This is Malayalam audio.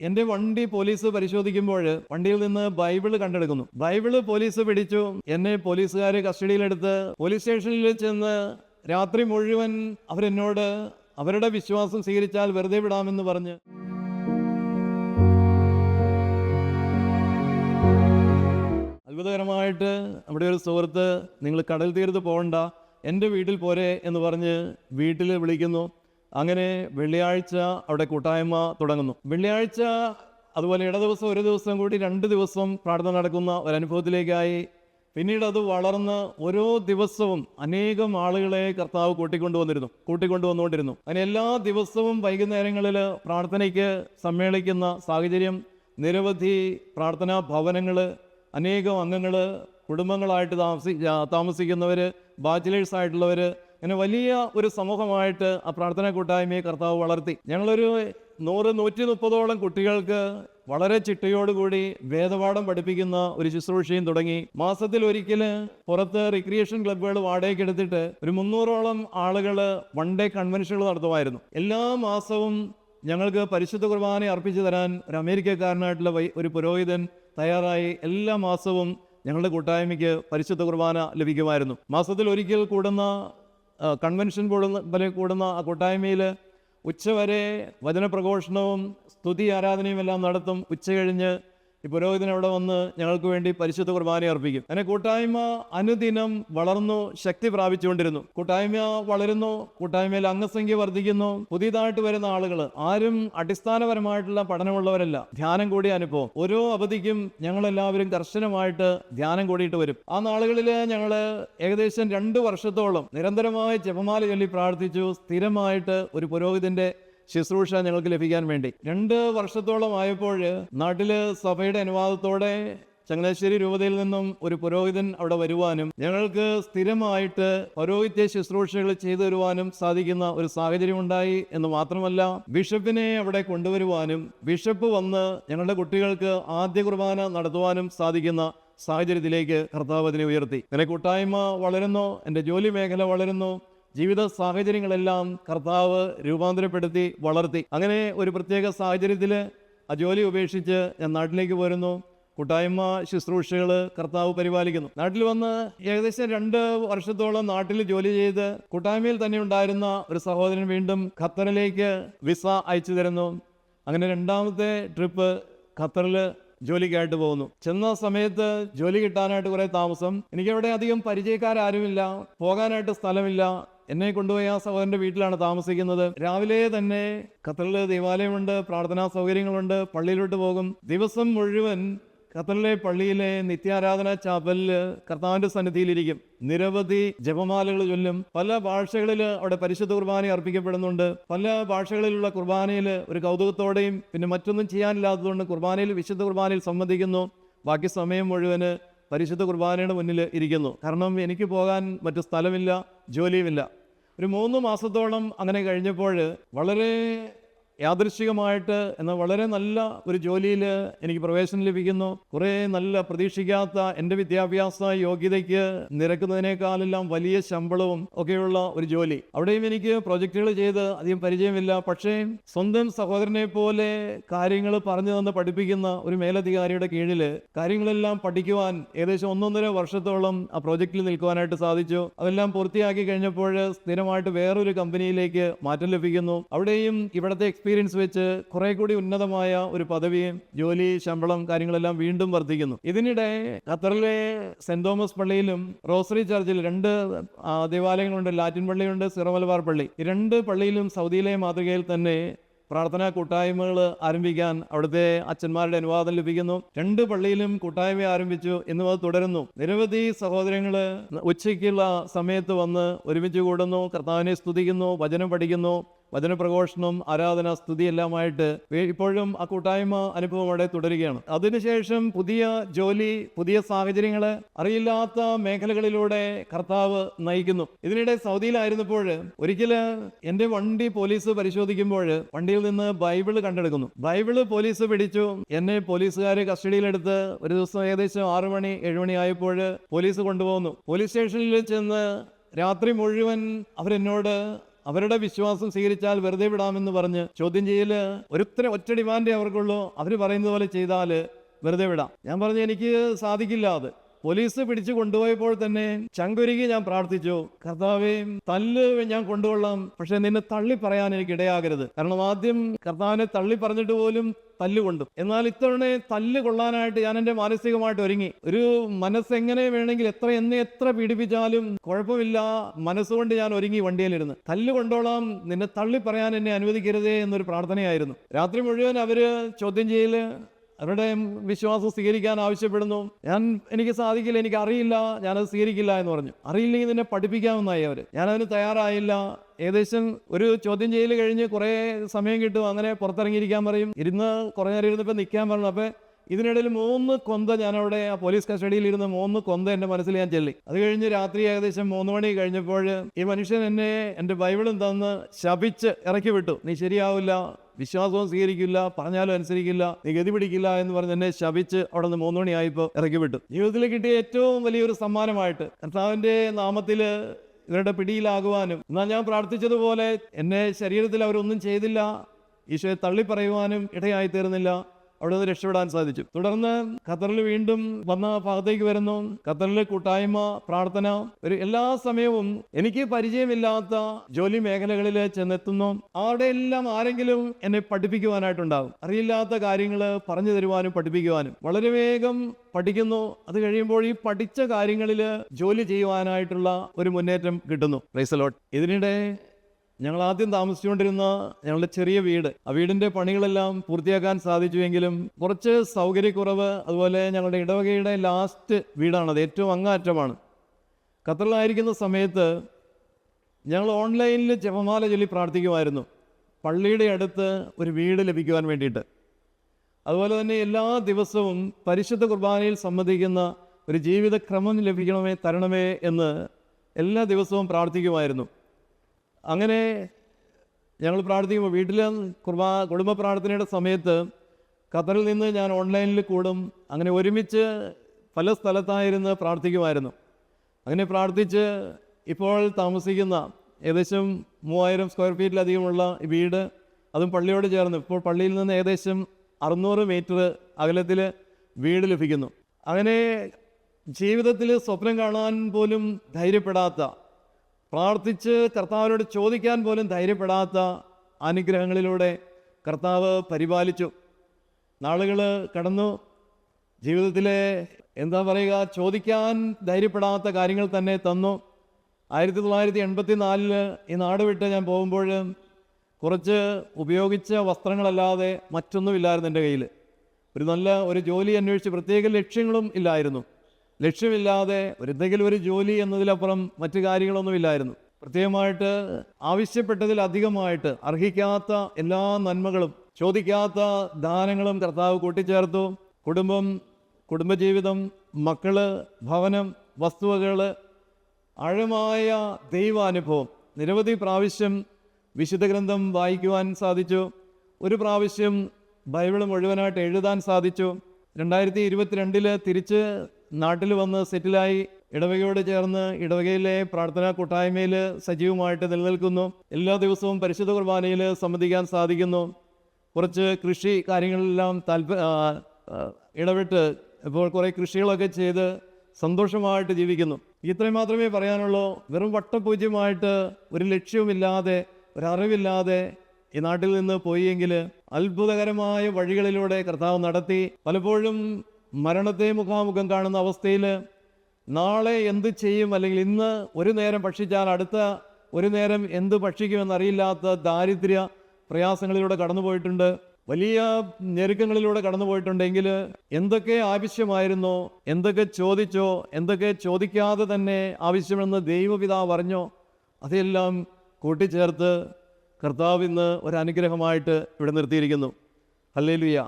എന്റെ വണ്ടി പോലീസ് പരിശോധിക്കുമ്പോൾ വണ്ടിയിൽ നിന്ന് ബൈബിൾ കണ്ടെടുക്കുന്നു. ബൈബിൾ പോലീസ് പിടിച്ചു. എന്നെ പോലീസുകാർ കസ്റ്റഡിയിലെടുത്ത് പോലീസ് സ്റ്റേഷനിൽ ചെന്ന് രാത്രി മുഴുവൻ അവരെന്നോട് അവരുടെ വിശ്വാസം സ്വീകരിച്ചാൽ വെറുതെ വിടാമെന്ന് പറഞ്ഞ്. അത്ഭുതകരമായിട്ട് അവിടെ ഒരു സുഹൃത്ത് നിങ്ങൾ കടൽ തീരത്ത് പോകണ്ട എന്റെ വീട്ടിൽ പോരെ എന്ന് പറഞ്ഞ് വീട്ടിൽ വിളിക്കുന്നു. അങ്ങനെ വെള്ളിയാഴ്ച അവിടെ കൂട്ടായ്മ തുടങ്ങുന്നു. വെള്ളിയാഴ്ച അതുപോലെ ഇട ദിവസം ഒരു ദിവസം കൂടി രണ്ട് ദിവസം പ്രാർത്ഥന നടക്കുന്ന ഒരനുഭവത്തിലേക്കായി പിന്നീട് അത് വളർന്ന് ഓരോ ദിവസവും അനേകം ആളുകളെ കർത്താവ് കൂട്ടിക്കൊണ്ടുവന്നിരുന്നു കൂട്ടിക്കൊണ്ടുവന്നുകൊണ്ടിരുന്നു. അങ്ങനെ എല്ലാ ദിവസവും വൈകുന്നേരങ്ങളിൽ പ്രാർത്ഥനയ്ക്ക് സമ്മേളിക്കുന്ന സാഹചര്യം നിരവധി പ്രാർത്ഥനാ ഭവനങ്ങൾ അനേകം അംഗങ്ങൾ കുടുംബങ്ങളായിട്ട് താമസി താമസിക്കുന്നവർ ബാച്ചിലേഴ്സ് ആയിട്ടുള്ളവർ അങ്ങനെ വലിയ ഒരു സമൂഹമായിട്ട് ആ പ്രാർത്ഥനാ കൂട്ടായ്മയെ കർത്താവ് വളർത്തി. ഞങ്ങളൊരു നൂറ് നൂറ്റി മുപ്പതോളം കുട്ടികൾക്ക് വളരെ ചിട്ടയോടുകൂടി വേദപാഠം പഠിപ്പിക്കുന്ന ഒരു ശുശ്രൂഷയും തുടങ്ങി. മാസത്തിൽ ഒരിക്കൽ പുറത്ത് റിക്രിയേഷൻ ക്ലബ്ബുകൾ വാടകയ്ക്ക് എടുത്തിട്ട് ഒരു മുന്നൂറോളം ആളുകൾ വൺ ഡേ കൺവെൻഷനുകൾ നടത്തുമായിരുന്നു. എല്ലാ മാസവും ഞങ്ങൾക്ക് പരിശുദ്ധ കുർബാന അർപ്പിച്ചു തരാൻ ഒരു അമേരിക്കക്കാരനായിട്ടുള്ള ഒരു പുരോഹിതൻ തയ്യാറായി എല്ലാ മാസവും ഞങ്ങളുടെ കൂട്ടായ്മയ്ക്ക് പരിശുദ്ധ കുർബാന ലഭിക്കുമായിരുന്നു. മാസത്തിൽ ഒരിക്കൽ കൂടുന്ന കൺവെൻഷൻ കൂടുന്ന പോലെ കൂടുന്ന ആ കൂട്ടായ്മയിൽ ഉച്ചവരെ വചനപ്രഘോഷണവും സ്തുതി ആരാധനയും എല്ലാം നടത്തും. ഉച്ച കഴിഞ്ഞ് ഈ പുരോഹിതൻ അവിടെ വന്ന് ഞങ്ങൾക്ക് വേണ്ടി പരിശുദ്ധ കുർബാന അർപ്പിക്കും. അങ്ങനെ കൂട്ടായ്മ അനുദിനം വളർന്നു ശക്തി പ്രാപിച്ചുകൊണ്ടിരുന്നു. കൂട്ടായ്മ വളരുന്നു കൂട്ടായ്മയിൽ അംഗസംഖ്യ വർദ്ധിക്കുന്നു. പുതിയതായിട്ട് വരുന്ന ആളുകൾ ആരും അടിസ്ഥാനപരമായിട്ടുള്ള പഠനമുള്ളവരല്ല. ധ്യാനം കൂടിയ അനുഭവം. ഓരോ അവധിക്കും ഞങ്ങൾ എല്ലാവരും കർശനമായിട്ട് ധ്യാനം കൂടിയിട്ട് വരും. ആ നാളുകളിൽ ഞങ്ങൾ ഏകദേശം രണ്ട് വർഷത്തോളം നിരന്തരമായി ജപമാല ചൊല്ലി പ്രാർത്ഥിച്ചു. സ്ഥിരമായിട്ട് ഒരു പുരോഹിതന്റെ ശുശ്രൂഷ ഞങ്ങൾക്ക് ലഭിക്കാൻ വേണ്ടി. രണ്ട് വർഷത്തോളം ആയപ്പോൾ നാട്ടിൽ സഭയുടെ അനുവാദത്തോടെ ചങ്ങനാശ്ശേരി രൂപതയിൽ നിന്നും ഒരു പുരോഹിതൻ അവിടെ വരുവാനും ഞങ്ങൾക്ക് സ്ഥിരമായിട്ട് പൗരോഹിത്യ ശുശ്രൂഷകൾ ചെയ്തു വരുവാനും സാധിക്കുന്ന ഒരു സാഹചര്യം ഉണ്ടായി എന്ന് മാത്രമല്ല ബിഷപ്പിനെ അവിടെ കൊണ്ടുവരുവാനും ബിഷപ്പ് വന്ന് ഞങ്ങളുടെ കുട്ടികൾക്ക് ആദ്യ കുർബാന നടത്തുവാനും സാധിക്കുന്ന സാഹചര്യത്തിലേക്ക് കർത്താവ് അതിനെ ഉയർത്തി. എന്റെ കൂട്ടായ്മ വളരുന്നു എന്റെ ജോലി മേഖല വളരുന്നു ജീവിത സാഹചര്യങ്ങളെല്ലാം കർത്താവ് രൂപാന്തരപ്പെടുത്തി വളർത്തി. അങ്ങനെ ഒരു പ്രത്യേക സാഹചര്യത്തിൽ ആ ജോലി ഉപേക്ഷിച്ച് ഞാൻ നാട്ടിലേക്ക് പോരുന്നു. കൂട്ടായ്മ ശുശ്രൂഷകൾ കർത്താവ് പരിപാലിക്കുന്നു. നാട്ടിൽ വന്ന് ഏകദേശം രണ്ട് വർഷത്തോളം നാട്ടിൽ ജോലി ചെയ്ത് കൂട്ടായ്മയിൽ തന്നെ ഉണ്ടായിരുന്ന ഒരു സഹോദരൻ വീണ്ടും ഖത്തറിലേക്ക് വിസ അയച്ചു തരുന്നു. അങ്ങനെ രണ്ടാമത്തെ ട്രിപ്പ് ഖത്തറിൽ ജോലിക്കായിട്ട് പോകുന്നു. ചെന്ന സമയത്ത് ജോലി കിട്ടാനായിട്ട് കുറെ താമസം. എനിക്കവിടെ അധികം പരിചയക്കാരാരുമില്ല. പോകാനായിട്ട് സ്ഥലമില്ല. എന്നെ കൊണ്ടുപോയി ആ സഹോദരന്റെ വീട്ടിലാണ് താമസിക്കുന്നത്. രാവിലെ തന്നെ ഖത്തറിൽ ദേവാലയമുണ്ട് പ്രാർത്ഥനാ സൗകര്യങ്ങളുണ്ട് പള്ളിയിലോട്ട് പോകും. ദിവസം മുഴുവൻ ഖത്തറിലെ പള്ളിയിലെ നിത്യാരാധന ചാപ്പലിൽ കർത്താവിന്റെ സന്നിധിയിലിരിക്കും. നിരവധി ജപമാലകൾ ചൊല്ലും. പല ഭാഷകളിൽ അവിടെ പരിശുദ്ധ കുർബാന അർപ്പിക്കപ്പെടുന്നുണ്ട്. പല ഭാഷകളിലുള്ള കുർബാനയിൽ ഒരു കൗതുകത്തോടെയും പിന്നെ മറ്റൊന്നും ചെയ്യാനില്ലാത്തതുകൊണ്ട് കുർബാനയിൽ വിശുദ്ധ കുർബാനയിൽ സംബന്ധിക്കുന്നു. ബാക്കി സമയം മുഴുവൻ പരിശുദ്ധ കുർബാനയുടെ മുന്നിൽ ഇരിക്കുന്നു. കാരണം എനിക്ക് പോകാൻ മറ്റു സ്ഥലമില്ല ജോലിയുമില്ല. ഒരു മൂന്ന് മാസത്തോളം അങ്ങനെ കഴിഞ്ഞപ്പോൾ വളരെ യാദൃശികമായിട്ട് എന്നാൽ വളരെ നല്ല ഒരു ജോലിയിൽ എനിക്ക് പ്രവേശനം ലഭിക്കുന്നു. കുറേ നല്ല പ്രതീക്ഷിക്കാത്ത എന്റെ വിദ്യാഭ്യാസ യോഗ്യതയ്ക്ക് നിരക്കുന്നതിനേക്കാളെല്ലാം വലിയ ശമ്പളവും ഒക്കെയുള്ള ഒരു ജോലി. അവിടെയും എനിക്ക് പ്രൊജക്റ്റുകൾ ചെയ്ത് അധികം പരിചയമില്ല. പക്ഷേ സ്വന്തം സഹോദരനെ പോലെ കാര്യങ്ങൾ പറഞ്ഞു തന്ന് പഠിപ്പിക്കുന്ന ഒരു മേലധികാരിയുടെ കീഴിൽ കാര്യങ്ങളെല്ലാം പഠിക്കുവാൻ ഏകദേശം ഒന്നൊന്നര വർഷത്തോളം ആ പ്രോജക്റ്റിൽ നിൽക്കുവാനായിട്ട് സാധിച്ചു. അതെല്ലാം പൂർത്തിയാക്കി കഴിഞ്ഞപ്പോൾ സ്ഥിരമായിട്ട് വേറൊരു കമ്പനിയിലേക്ക് മാറ്റം ലഭിക്കുന്നു. അവിടെയും ഇവിടുത്തെ എക്സ്പീരിയൻസ് വെച്ച് കുറെ കൂടി ഉന്നതമായ ഒരു പദവിയും ജോലി ശമ്പളം കാര്യങ്ങളെല്ലാം വീണ്ടും വർദ്ധിക്കുന്നു. ഇതിനിടെ ഖത്തറിലെ സെന്റ് തോമസ് പള്ളിയിലും റോസറി ചർച്ചിൽ രണ്ട് ദേവാലയങ്ങളുണ്ട്. ലാറ്റിൻ പള്ളിയുണ്ട് സിറമലബാർ പള്ളി. രണ്ട് പള്ളിയിലും സൗദിയിലെ മാതൃകയിൽ തന്നെ പ്രാർത്ഥനാ കൂട്ടായ്മകൾ ആരംഭിക്കാൻ അവിടുത്തെ അച്ഛന്മാരുടെ അനുവാദം ലഭിക്കുന്നു. രണ്ട് പള്ളിയിലും കൂട്ടായ്മ ആരംഭിച്ചു എന്നും അത് തുടരുന്നു. നിരവധി സഹോദരങ്ങൾ ഉച്ചയ്ക്കുള്ള സമയത്ത് വന്ന് ഒരുമിച്ച് കൂടുന്നു കർത്താവിനെ സ്തുതിക്കുന്നു വചനം പഠിക്കുന്നു. വചനപ്രഘോഷണം ആരാധന സ്തുതി എല്ലാമായിട്ട് ഇപ്പോഴും ആ കൂട്ടായ്മ അനുഭവം അവിടെ തുടരുകയാണ്. അതിനുശേഷം പുതിയ ജോലി പുതിയ സാഹചര്യങ്ങൾ അറിയില്ലാത്ത മേഖലകളിലൂടെ കർത്താവ് നയിക്കുന്നു. ഇതിനിടെ സൗദിയിലായിരുന്നപ്പോൾ ഒരിക്കൽ എന്റെ വണ്ടി പോലീസ് പരിശോധിക്കുമ്പോൾ വണ്ടിയിൽ നിന്ന് ബൈബിൾ കണ്ടെടുക്കുന്നു. ബൈബിൾ പോലീസ് പിടിച്ചു. എന്നെ പോലീസുകാർ കസ്റ്റഡിയിലെടുത്ത് ഒരു ദിവസം ഏകദേശം ആറു മണി ഏഴു മണി ആയപ്പോൾ പോലീസ് കൊണ്ടുപോകുന്നു പോലീസ് സ്റ്റേഷനിൽ ചെന്ന് രാത്രി മുഴുവൻ അവരെന്നോട് അവരുടെ വിശ്വാസം സ്വീകരിച്ചാൽ വെറുതെ വിടാമെന്ന് പറഞ്ഞ് ചോദ്യം ചെയ്യൽ ഒരുത്തരം ഒറ്റ ഡിമാൻഡേ അവർക്കുള്ളൂ. അവർ പറയുന്നത് പോലെ ചെയ്താൽ വെറുതെ വിടാം. ഞാൻ പറഞ്ഞു എനിക്ക് സാധിക്കില്ല അത്. പോലീസ് പിടിച്ചു കൊണ്ടുപോയപ്പോൾ തന്നെ ചങ്കുരുകി ഞാൻ പ്രാർത്ഥിച്ചു കർത്താവേ തല്ല് ഞാൻ കൊണ്ടുകൊള്ളാം പക്ഷെ നിന്നെ തള്ളി പറയാൻ എനിക്ക് ഇടയാകരുത്. കാരണം ആദ്യം കർത്താവിനെ തള്ളി പറഞ്ഞിട്ട് പോലും തല്ല് കൊണ്ടു. എന്നാൽ ഇത്തവണ തല്ല് കൊള്ളാനായിട്ട് ഞാൻ എന്റെ മാനസികമായിട്ട് ഒരുങ്ങി. ഒരു മനസ്സെങ്ങനെ വേണമെങ്കിൽ എത്ര എന്നെ എത്ര പീഡിപ്പിച്ചാലും കുഴപ്പമില്ല. മനസ്സുകൊണ്ട് ഞാൻ ഒരുങ്ങി വണ്ടിയിലിരുന്ന്. തല്ല് കൊണ്ടോളാം നിന്നെ തള്ളി പറയാൻ എന്നെ അനുവദിക്കരുതേ എന്നൊരു പ്രാർത്ഥനയായിരുന്നു. രാത്രി മുഴുവൻ അവർ ചോദ്യം ചെയ്യൽ അവരുടെ വിശ്വാസം സ്വീകരിക്കാൻ ആവശ്യപ്പെടുന്നു. ഞാൻ എനിക്ക് സാധിക്കില്ല എനിക്ക് അറിയില്ല ഞാനത് സ്വീകരിക്കില്ല എന്ന് പറഞ്ഞു. അറിയില്ലെങ്കിൽ നിന്നെ പഠിപ്പിക്കാമെന്നായി അവർ ഞാനതിന് തയ്യാറായില്ല. ഏകദേശം ഒരു ചോദ്യം ചെയ്യൽ കഴിഞ്ഞ് കുറേ സമയം കിട്ടും. അങ്ങനെ പുറത്തിറങ്ങിയിരിക്കാൻ പറയും. ഇരുന്ന് കുറേ നേരം ഇരുന്നപ്പോൾ നിൽക്കാൻ പറഞ്ഞു. അപ്പോൾ ഇതിനിടയിൽ മൂന്ന് കൊന്ത ഞാനവിടെ ആ പോലീസ് കസ്റ്റഡിയിൽ ഇരുന്ന് മൂന്ന് കൊന്ത എന്റെ മനസ്സിൽ ഞാൻ ചെല്ലി. അത് കഴിഞ്ഞ് രാത്രി ഏകദേശം മൂന്ന് മണി കഴിഞ്ഞപ്പോൾ ഈ മനുഷ്യൻ എന്നെ എന്റെ ബൈബിളും തന്ന് ശപിച്ച് ഇറക്കി വിട്ടു. നീ ശരിയാവില്ല. വിശ്വാസവും സ്വീകരിക്കില്ല പറഞ്ഞാലും അനുസരിക്കില്ല നീ ഗതി പിടിക്കില്ല എന്ന് പറഞ്ഞ് എന്നെ ശപിച്ച് അവിടെ നിന്ന് മൂന്ന് മണിയായപ്പോൾ ഇറക്കി വിട്ടു. ജീവിതത്തിൽ കിട്ടിയ ഏറ്റവും വലിയൊരു സമ്മാനമായിട്ട് കർത്താവിന്റെ നാമത്തിൽ ഇവരുടെ പിടിയിലാകുവാനും എന്നാൽ ഞാൻ പ്രാർത്ഥിച്ചതുപോലെ എന്നെ ശരീരത്തിൽ അവരൊന്നും ചെയ്തില്ല ഈശോയെ തള്ളി പറയുവാനും ഇടയായി തീർന്നില്ല. അവിടെ നിന്ന് രക്ഷപ്പെടാൻ സാധിച്ചു. തുടർന്ന് ഖത്തറിൽ വീണ്ടും വന്ന ഭാഗത്തേക്ക് വരുന്നു. ഖത്തറിലെ കൂട്ടായ്മ പ്രാർത്ഥന ഒരു എല്ലാ സമയവും എനിക്ക് പരിചയമില്ലാത്ത ജോലി മേഖലകളിൽ ചെന്നെത്തുന്നു. അവിടെ എല്ലാം ആരെങ്കിലും എന്നെ പഠിപ്പിക്കുവാനായിട്ടുണ്ടാകും അറിയില്ലാത്ത കാര്യങ്ങൾ പറഞ്ഞു തരുവാനും പഠിപ്പിക്കുവാനും. വളരെ വേഗം പഠിക്കുന്നു. അത് കഴിയുമ്പോൾ ഈ പഠിച്ച കാര്യങ്ങളിൽ ജോലി ചെയ്യുവാനായിട്ടുള്ള ഒരു മുന്നേറ്റം കിട്ടുന്നു. റൈസലോട്ട് ഇതിനിടെ ഞങ്ങൾ ആദ്യം താമസിച്ചുകൊണ്ടിരുന്ന ഞങ്ങളുടെ ചെറിയ വീട് ആ വീടിന്റെ പണികളെല്ലാം പൂർത്തിയാക്കാൻ സാധിച്ചുവെങ്കിലും കുറച്ച് സൗകര്യക്കുറവ് അതുപോലെ ഞങ്ങളുടെ ഇടവകയുടെ ലാസ്റ്റ് വീടാണത് ഏറ്റവും അങ്ങാറ്റമാണ് ഖത്തറിലായിരിക്കുന്ന സമയത്ത് ഞങ്ങൾ ഓൺലൈനിൽ ജപമാല ചൊല്ലി പ്രാർത്ഥിക്കുമായിരുന്നു. പള്ളിയുടെ അടുത്ത് ഒരു വീട് ലഭിക്കുവാൻ വേണ്ടിയിട്ട്. അതുപോലെ തന്നെ എല്ലാ ദിവസവും പരിശുദ്ധ കുർബാനയിൽ സംബന്ധിക്കുന്ന ഒരു ജീവിതക്രമം ലഭിക്കണമേ തരണമേ എന്ന് എല്ലാ ദിവസവും പ്രാർത്ഥിക്കുമായിരുന്നു. അങ്ങനെ ഞങ്ങൾ പ്രാർത്ഥിക്കുമ്പോൾ വീട്ടിൽ കുർബാ കുടുംബ പ്രാർത്ഥനയുടെ സമയത്ത് ഖത്തറിൽ നിന്ന് ഞാൻ ഓൺലൈനിൽ കൂടും. അങ്ങനെ ഒരുമിച്ച് പല സ്ഥലത്തായിരുന്ന് പ്രാർത്ഥിക്കുമായിരുന്നു. അങ്ങനെ പ്രാർത്ഥിച്ച് ഇപ്പോൾ താമസിക്കുന്ന ഏകദേശം മൂവായിരം സ്ക്വയർ ഫീറ്റിലധികമുള്ള വീട് അതും പള്ളിയോട് ചേർന്ന്. ഇപ്പോൾ പള്ളിയിൽ നിന്ന് ഏകദേശം അറുന്നൂറ് മീറ്റർ അകലത്തിൽ വീട് ലഭിക്കുന്നു. അങ്ങനെ ജീവിതത്തിൽ സ്വപ്നം കാണാൻ പോലും ധൈര്യപ്പെടാത്ത പ്രാർത്ഥിച്ച് കർത്താവിനോട് ചോദിക്കാൻ പോലും ധൈര്യപ്പെടാത്ത അനുഗ്രഹങ്ങളിലൂടെ കർത്താവ് പരിപാലിച്ചു. നാളുകൾ കടന്നു. ജീവിതത്തിലെ എന്താ പറയുക ചോദിക്കാൻ ധൈര്യപ്പെടാത്ത കാര്യങ്ങൾ തന്നെ തന്നു. ആയിരത്തി തൊള്ളായിരത്തി എൺപത്തി നാലിൽ ഈ നാട് വിട്ട് ഞാൻ പോകുമ്പോൾ കുറച്ച് ഉപയോഗിച്ച വസ്ത്രങ്ങളല്ലാതെ മറ്റൊന്നുമില്ലായിരുന്നു എന്റെ കയ്യിൽ ഒരു നല്ല ഒരു ജോലി അന്വേഷിച്ച് പ്രത്യേക ലക്ഷ്യങ്ങളും ഇല്ലായിരുന്നു. ലക്ഷ്യമില്ലാതെ ഒരു എന്തെങ്കിലും ഒരു ജോലി എന്നതിലപ്പുറം മറ്റു കാര്യങ്ങളൊന്നുമില്ലായിരുന്നു. പ്രത്യേകമായിട്ട് ആവശ്യപ്പെട്ടതിലധികമായിട്ട് അർഹിക്കാത്ത എല്ലാ നന്മകളും ചോദിക്കാത്ത ദാനങ്ങളും കർത്താവ് കൂട്ടിച്ചേർത്തു. കുടുംബം കുടുംബജീവിതം മക്കൾ ഭവനം വസ്തുവകൾ ആഴമായ ദൈവാനുഭവം. നിരവധി പ്രാവശ്യം വിശുദ്ധ ഗ്രന്ഥം വായിക്കുവാൻ സാധിച്ചു. ഒരു പ്രാവശ്യം ബൈബിൾ മുഴുവനായിട്ട് എഴുതാൻ സാധിച്ചു. രണ്ടായിരത്തി ഇരുപത്തിരണ്ടിൽ തിരിച്ച് നാട്ടിൽ വന്ന് സെറ്റിലായി ഇടവകയോട് ചേർന്ന് ഇടവകയിലെ പ്രാർത്ഥനാ കൂട്ടായ്മയിൽ സജീവമായിട്ട് നിലനിൽക്കുന്നു. എല്ലാ ദിവസവും പരിശുദ്ധ കുർബാനയിൽ സംബന്ധിക്കാൻ സാധിക്കുന്നു. കുറച്ച് കൃഷി കാര്യങ്ങളെല്ലാം താല്പ ഇടപെട്ട് ഇപ്പോൾ കുറേ കൃഷികളൊക്കെ ചെയ്ത് സന്തോഷമായിട്ട് ജീവിക്കുന്നു. ഇത്രയും മാത്രമേ പറയാനുള്ളൂ. വെറും വട്ടപൂജ്യമായിട്ട് ഒരു ലക്ഷ്യവുമില്ലാതെ ഒരറിവില്ലാതെ ഈ നാട്ടിൽ നിന്ന് പോയെങ്കിൽ അത്ഭുതകരമായ വഴികളിലൂടെ കർത്താവ് നടത്തി പലപ്പോഴും മരണത്തെ മുഖാമുഖം കാണുന്ന അവസ്ഥയിൽ നാളെ എന്ത് ചെയ്യും? അല്ലെങ്കിൽ ഇന്ന് ഒരു നേരം ഭക്ഷിച്ചാൽ അടുത്ത ഒരു നേരം എന്ത് ഭക്ഷിക്കുമെന്നറിയില്ലാത്ത ദാരിദ്ര്യ പ്രയാസങ്ങളിലൂടെ കടന്നുപോയിട്ടുണ്ട് വലിയ ഞെരുക്കങ്ങളിലൂടെ കടന്നുപോയിട്ടുണ്ടെങ്കിൽ എന്തൊക്കെ ആവശ്യമായിരുന്നോ എന്തൊക്കെ ചോദിച്ചോ എന്തൊക്കെ ചോദിക്കാതെ തന്നെ ആവശ്യമെന്ന് ദൈവപിതാവ് പറഞ്ഞോ അതെല്ലാം കൂട്ടിച്ചേർത്ത് കർത്താവ് ഇന്ന് ഒരു അനുഗ്രഹമായിട്ട് ഇവിടെ നിർത്തിയിരിക്കുന്നു. ഹല്ലേലൂയ.